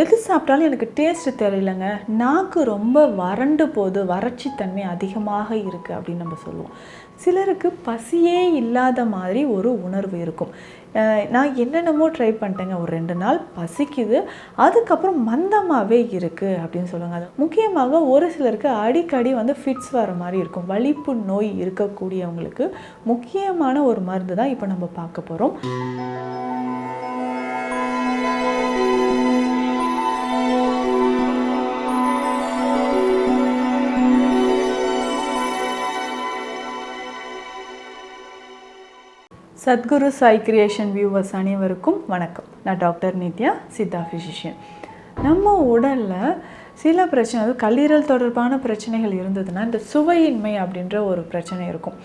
எது சாப்பிட்டாலும் எனக்கு டேஸ்ட்டு தெரியலங்க. நாக்கு ரொம்ப வறண்டு போது வறட்சி தன்மை அதிகமாக இருக்குது அப்படின்னு நம்ம சொல்லுவோம். சிலருக்கு பசியே இல்லாத மாதிரி ஒரு உணர்வு இருக்கும். நான் என்னென்னமோ ட்ரை பண்ணிட்டேங்க. ஒரு ரெண்டு நாள் பசிக்குது. அதுக்கப்புறம் மந்தமாகவே இருக்குது அப்படின்னு சொல்லுவாங்க. அது முக்கியமாக ஒரு சிலருக்கு அடிக்கடி வந்து ஃபிட்ஸ் வர மாதிரி இருக்கும். வலிப்பு நோய் இருக்கக்கூடியவங்களுக்கு முக்கியமான ஒரு மருந்து தான் இப்போ நம்ம பார்க்க போகிறோம் சத்குரு சாய் கிரியேஷன் வியூவர்ஸ் அனைவருக்கும் வணக்கம். நான் டாக்டர் நித்யா சித்தா ஃபிசிஷியன் நம்ம உடலில் சில பிரச்சனை கல்லீரல் தொடர்பான பிரச்சனைகள் இருந்ததுன்னா இந்த சுவையின்மை அப்படின்ற ஒரு பிரச்சனை இருக்கும்.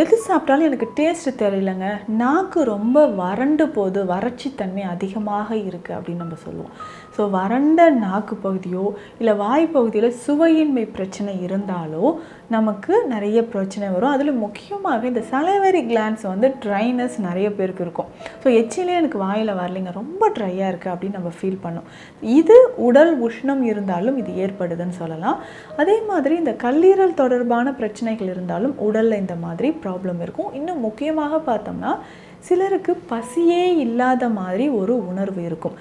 எது சாப்பிட்டாலும் எனக்கு டேஸ்ட்டு தெரியலங்க. நாக்கு ரொம்ப வறண்டு போகுது வறட்சி தன்மை அதிகமாக இருக்குது அப்படின்னு நம்ம சொல்லுவோம். ஸோ வறண்ட நாக்கு பகுதியோ இல்லை வாய் பகுதியில் சுவையின்மை பிரச்சனை இருந்தாலோ நமக்கு நிறைய பிரச்சனை வரும். அதில் முக்கியமாக இந்த சலைவரி கிளான்ஸ் வந்து ட்ரைனஸ் நிறைய பேருக்கு இருக்கும். ஸோ எச்சிலே எனக்கு வாயில் வரலைங்க. ரொம்ப ட்ரையாக இருக்குது அப்படின்னு நம்ம ஃபீல் பண்ணோம். இது உடல் உஷ்ணம் இருந்தாலும் இது ஏற்படுதுன்னு சொல்லலாம். அதே மாதிரி இந்த கல்லீரல் தொடர்பான பிரச்சனைகள் இருந்தாலும் உடலில் இந்த மாதிரி ப்ராப்ளம் இருக்கும். இன்னும் முக்கியமாக பார்த்தோம்னா சிலருக்கு பசியே இல்லாத மாதிரி ஒரு உணர்வு இருக்கும்.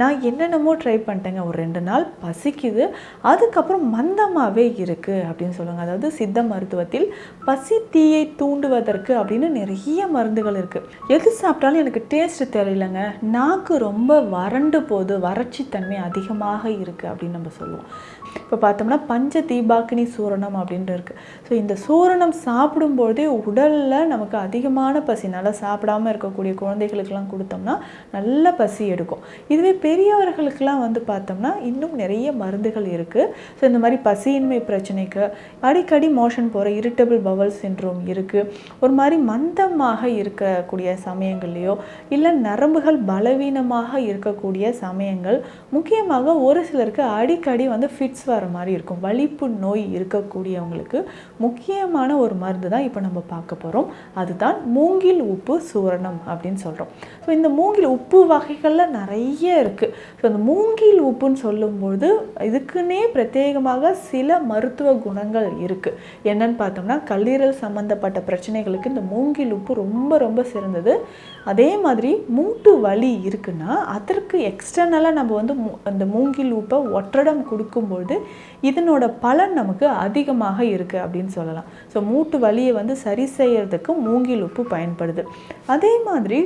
நான் என்னென்னமோ ட்ரை பண்ணிட்டேங்க. ஒரு ரெண்டு நாள் பசிக்குது. அதுக்கப்புறம் மந்தமாகவே இருக்குது அப்படின்னு சொல்லுவாங்க. அதாவது சித்த மருத்துவத்தில் பசி தீயை தூண்டுவதற்கு அப்படின்னு நிறைய மருந்துகள் இருக்குது எது சாப்பிட்டாலும் எனக்கு டேஸ்ட் தெரியலங்க. நாக்கு ரொம்ப வறண்டு போகுது வறட்சி தன்மை அதிகமாக இருக்குது அப்படின்னு நம்ம சொல்லுவோம். இப்போ பார்த்தோம்னா பஞ்ச தீபாக்கினி சூரணம் அப்படின்ட்டு இருக்குது ஸோ இந்த சூரணம் சாப்பிடும்போதே உடலில் நமக்கு அதிகமான பசி நல்லா சாப்பிடாம இருக்கக்கூடிய குழந்தைகளுக்கெல்லாம் கொடுத்தோம்னா நல்ல பசி எடுக்கும். இதுவே பெரியவர்களுக்கெல்லாம் வந்து பார்த்தோம்னா இன்னும் நிறைய மருந்துகள் இருக்குது ஸோ இந்த மாதிரி பசியின்மை பிரச்சனைக்கு அடிக்கடி மோஷன் போகிற இரிட்டபிள் பவல் சின்ட்ரோம் இருக்குது ஒரு மாதிரி மந்தமாக இருக்கக்கூடிய சமயங்கள்லையோ இல்லை நரம்புகள் பலவீனமாக இருக்கக்கூடிய சமயங்கள் முக்கியமாக ஒரு சிலருக்கு அடிக்கடி வந்து ஃபிட்ஸ் வர மாதிரி இருக்கும். வலிப்பு நோய் இருக்கக்கூடியவங்களுக்கு முக்கியமான ஒரு மருந்து தான் இப்போ நம்ம பார்க்க போகிறோம் அதுதான் மூங்கில் உப்பு சூரணம் அப்படின்னு சொல்கிறோம் ஸோ இந்த மூங்கில் உப்பு வகைகளில் நிறைய இருக்குது ஸோ இந்த மூங்கில் உப்புன்னு சொல்லும்போது இதுக்குன்னே பிரத்யேகமாக சில மருத்துவ குணங்கள் இருக்குது என்னன்னு பார்த்தோம்னா கல்லீரல் சம்மந்தப்பட்ட பிரச்சனைகளுக்கு இந்த மூங்கில் உப்பு ரொம்ப ரொம்ப சிறந்தது. அதே மாதிரி மூட்டு வலி இருக்குன்னா அதற்கு எக்ஸ்டர்னலாக நம்ம வந்து அந்த மூங்கில் உப்பை ஒற்றடம் கொடுக்கும்போது இதனோட பலன் நமக்கு அதிகமாக இருக்குது அப்படின்னு சொல்லலாம். ஸோ மூட்டு வலியை வந்து சரி செய்யறதுக்கு மூங்கில் உப்பு பயன்படுது. அதே மாதிரி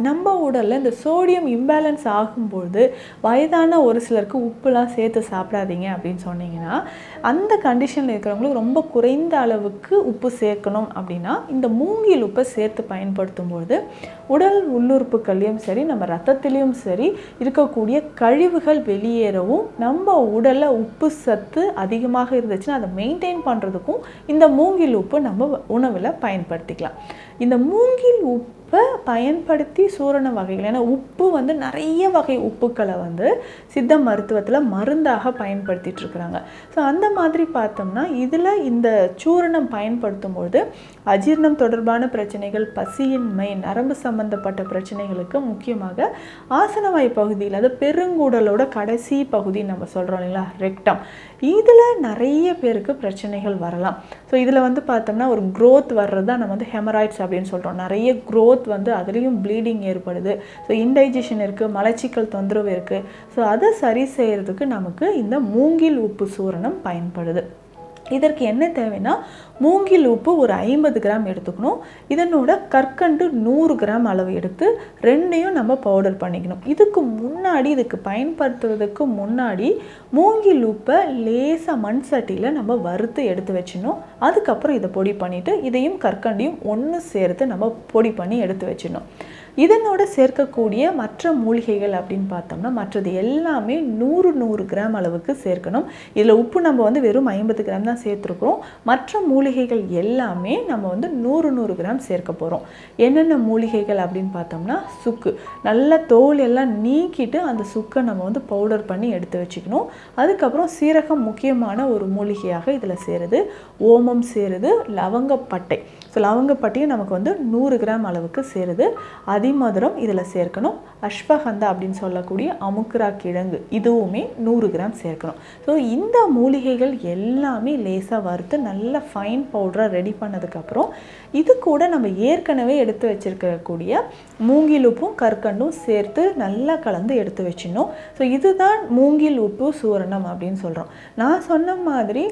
நம்ம உடலில் இந்த சோடியம் இம்பேலன்ஸ் ஆகும்பொழுது வயதான ஒரு சிலருக்கு உப்புலாம் சேர்த்து சாப்பிடாதீங்க அப்படின்னு சொன்னீங்கன்னா அந்த கண்டிஷனில் இருக்கிறவங்களுக்கு ரொம்ப குறைந்த அளவுக்கு உப்பு சேர்க்கணும் அப்படின்னா இந்த மூங்கில் உப்பை சேர்த்து பயன்படுத்தும்போது உடல் உள்ளுறுப்புகள்லையும் சரி நம்ம ரத்தத்திலையும் சரி இருக்கக்கூடிய கழிவுகள் வெளியேறவும் நம்ம உடலில் உப்பு சத்து அதிகமாக இருந்துச்சுன்னா அதை மெயின்டைன் பண்ணுறதுக்கும் இந்த மூங்கில் உப்பு நம்ம உணவில் பயன்படுத்திக்கலாம். இந்த மூங்கில் உப்பு பயன்படுத்தி சூரண வகைகள். ஏன்னா உப்பு வந்து நிறைய வகை உப்புக்களை வந்து சித்த மருத்துவத்தில் மருந்தாக பயன்படுத்திட்டு இருக்கிறாங்க. ஸோ அந்த மாதிரி பார்த்தோம்னா இதில் இந்த சூரணம் பயன்படுத்தும் பொழுது அஜீரணம் தொடர்பான பிரச்சனைகள் பசியின்மை நரம்பு சம்பந்தப்பட்ட பிரச்சனைகளுக்கு முக்கியமாக ஆசனவாய் பகுதியில் அது பெருங்குடலோட கடைசி பகுதி நம்ம சொல்கிறோம் இல்லைங்களா ரெக்டம். இதில் நிறைய பேருக்கு பிரச்சனைகள் வரலாம். ஸோ இதில் வந்து பார்த்தோம்னா ஒரு க்ரோத் வர்றது தான் நம்ம வந்து ஹெமராய்ட்ஸ் அப்படின்னு சொல்கிறோம் நிறைய க்ரோத் க்ரோத் வந்து அதுலேயும் ப்ளீடிங் ஏற்படுது. ஸோ இன்டைஜஷன் இருக்குது மலச்சிக்கல் தொந்தரவு இருக்குது ஸோ அதை சரி செய்கிறதுக்கு நமக்கு இந்த மூங்கில் உப்பு சூரணம் பயன்படுது. இதற்கு என்ன தேவைன்னா மூங்கில் உப்பு ஒரு ஐம்பது கிராம் எடுத்துக்கணும். இதனோட கற்கண்டு நூறு கிராம் அளவு எடுத்து ரெண்டையும் நம்ம பவுடர் பண்ணிக்கணும். இதுக்கு முன்னாடி இதுக்கு பயன்படுத்துறதுக்கு முன்னாடி மூங்கில் உப்பை லேசாக மண் சட்டியில் நம்ம வறுத்து எடுத்து வச்சிடணும். அதுக்கப்புறம் இதை பொடி பண்ணிவிட்டு இதையும் கற்கண்டையும் ஒன்று சேர்த்து நம்ம பொடி பண்ணி எடுத்து வச்சிடணும். இதனோட சேர்க்கக்கூடிய மற்ற மூலிகைகள் அப்படின்னு பார்த்தோம்னா மற்றது எல்லாமே நூறு நூறு கிராம் அளவுக்கு சேர்க்கணும். இதில் உப்பு நம்ம வந்து வெறும் ஐம்பது கிராம் தான் சேர்த்துருக்குறோம். மற்ற மூலிகைகள் எல்லாமே நம்ம வந்து நூறு நூறு கிராம் சேர்க்க போகிறோம் என்னென்ன மூலிகைகள் அப்படின்னு பார்த்தோம்னா சுக்கு. நல்ல தோல் எல்லாம் நீக்கிட்டு அந்த சுக்கை நம்ம வந்து பவுடர் பண்ணி எடுத்து வச்சுக்கணும். அதுக்கப்புறம் சீரகம் முக்கியமான ஒரு மூலிகையாக இதில் சேருது. ஓமம் சேருது. லவங்கப்பட்டை. ஸோ லவங்கப்பட்டியும் நமக்கு வந்து நூறு கிராம் அளவுக்கு சேருது. அதிமதுரம் இதில் சேர்க்கணும். அஸ்வகந்தா அப்படின்னு சொல்லக்கூடிய அமுக்ரா கிழங்கு இதுவுமே நூறு கிராம் சேர்க்கணும். ஸோ இந்த மூலிகைகள் எல்லாமே லேசாக வறுத்து நல்ல ஃபைன் பவுடராக ரெடி பண்ணதுக்கப்புறம் இது கூட நம்ம ஏற்கனவே எடுத்து வச்சிருக்கக்கூடிய மூங்கில் உப்பும் கற்கண்டும் சேர்த்து நல்லா கலந்து எடுத்து வச்சிடணும். ஸோ இதுதான் மூங்கில் உப்பு சூரணம் அப்படின்னு சொல்கிறோம் நான் சொன்ன மாதிரி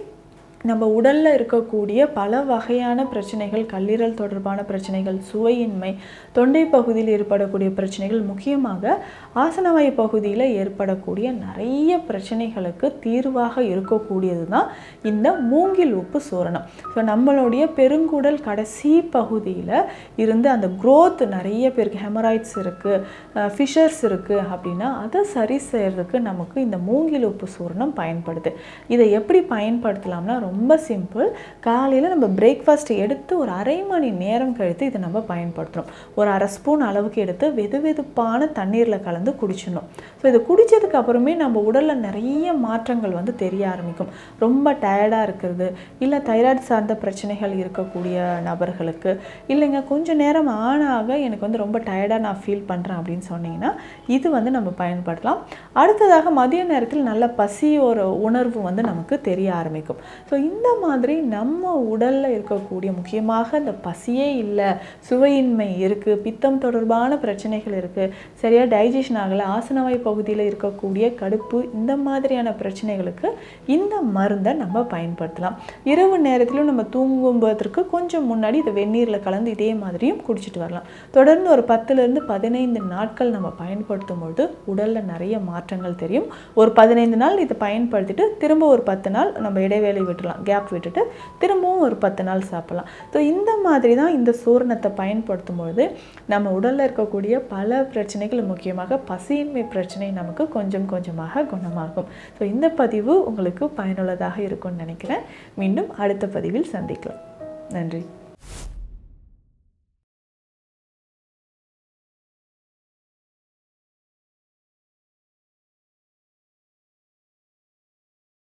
நம்ம உடலில் இருக்கக்கூடிய பல வகையான பிரச்சனைகள் கல்லீரல் தொடர்பான பிரச்சனைகள் சுவையின்மை தொண்டை பகுதியில் ஏற்படக்கூடிய பிரச்சனைகள் முக்கியமாக ஆசனவாய் பகுதியில் ஏற்படக்கூடிய நிறைய பிரச்சனைகளுக்கு தீர்வாக இருக்கக்கூடியது தான் இந்த மூங்கில் உப்பு சூரணம். ஸோ நம்மளுடைய பெருங்குடல் கடைசி பகுதியில் இருந்து அந்த க்ரோத் நிறைய பேருக்கு ஹெமராய்ட்ஸ் இருக்குது ஃபிஷர்ஸ் இருக்குது அப்படின்னா அதை சரி செய்யறதுக்கு நமக்கு இந்த மூங்கில் உப்பு சூரணம் பயன்படுது. இதை எப்படி பயன்படுத்தலாம்னா ரொம்ப ரொம்ப சிம்பிள் காலையில் நம்ம பிரேக்ஃபாஸ்ட் எடுத்து ஒரு அரை மணி நேரம் கழித்து இதை நம்ம பயன்படுத்துகிறோம் ஒரு அரை ஸ்பூன் அளவுக்கு எடுத்து வெது வெதுப்பான தண்ணீரில் கலந்து குடிச்சிடணும். ஸோ இதை குடித்ததுக்கு அப்புறமே நம்ம உடலில் நிறைய மாற்றங்கள் வந்து தெரிய ஆரம்பிக்கும். ரொம்ப டயர்டாக இருக்கிறது இல்லை தைராய்டு சார்ந்த பிரச்சனைகள் இருக்கக்கூடிய நபர்களுக்கு இல்லைங்க கொஞ்சம் நேரம் ஆனாக எனக்கு வந்து ரொம்ப டயர்டாக நான் ஃபீல் பண்ணுறேன் அப்படின்னு சொன்னீங்கன்னா இது வந்து நம்ம பயன்படுத்தலாம். அடுத்ததாக மதிய நேரத்தில் நல்ல பசி ஒரு உணர்வு வந்து நமக்கு தெரிய ஆரம்பிக்கும். ஸோ இந்த மாதிரி நம்ம உடலில் இருக்கக்கூடிய முக்கியமாக இந்த பசியே இல்லை சுவையின்மை இருக்குது பித்தம் தொடர்பான பிரச்சனைகள் இருக்குது சரியாக டைஜஷன் ஆகலை ஆசனவாய் பகுதியில் இருக்கக்கூடிய கடுப்பு இந்த மாதிரியான பிரச்சனைகளுக்கு இந்த மருந்தை நம்ம பயன்படுத்தலாம். இரவு நேரத்திலும் நம்ம தூங்கும்போதற்கு கொஞ்சம் முன்னாடி இதை வெந்நீரில் கலந்து இதே மாதிரியும் குடிச்சிட்டு வரலாம். தொடர்ந்து ஒரு பத்துலேருந்து பதினைந்து நாட்கள் நம்ம பயன்படுத்தும் பொழுது உடலில் நிறைய மாற்றங்கள் தெரியும். ஒரு பதினைந்து நாள் இதை பயன்படுத்திட்டு திரும்ப ஒரு பத்து நாள் நம்ம இடைவேளை விட்டுலாம் கேப் விட்டுட்டு திரும்பவும் ஒரு பத்து நாள் சாப்பிட்லாம். ஸோ இந்த மாதிரி தான் இந்த சூரணத்தை பயன்படுத்தும் பொழுது நம்ம உடலில் இருக்கக்கூடிய பல பிரச்சனைகள் முக்கியமாக பசியின்மை பிரச்சனை நமக்கு கொஞ்சம் கொஞ்சமாக குணமாகும். ஸோ இந்த பதிவு உங்களுக்கு பயனுள்ளதாக இருக்கும்னு நினைக்கிறேன். மீண்டும் அடுத்த பதிவில் சந்திக்கலாம். நன்றி.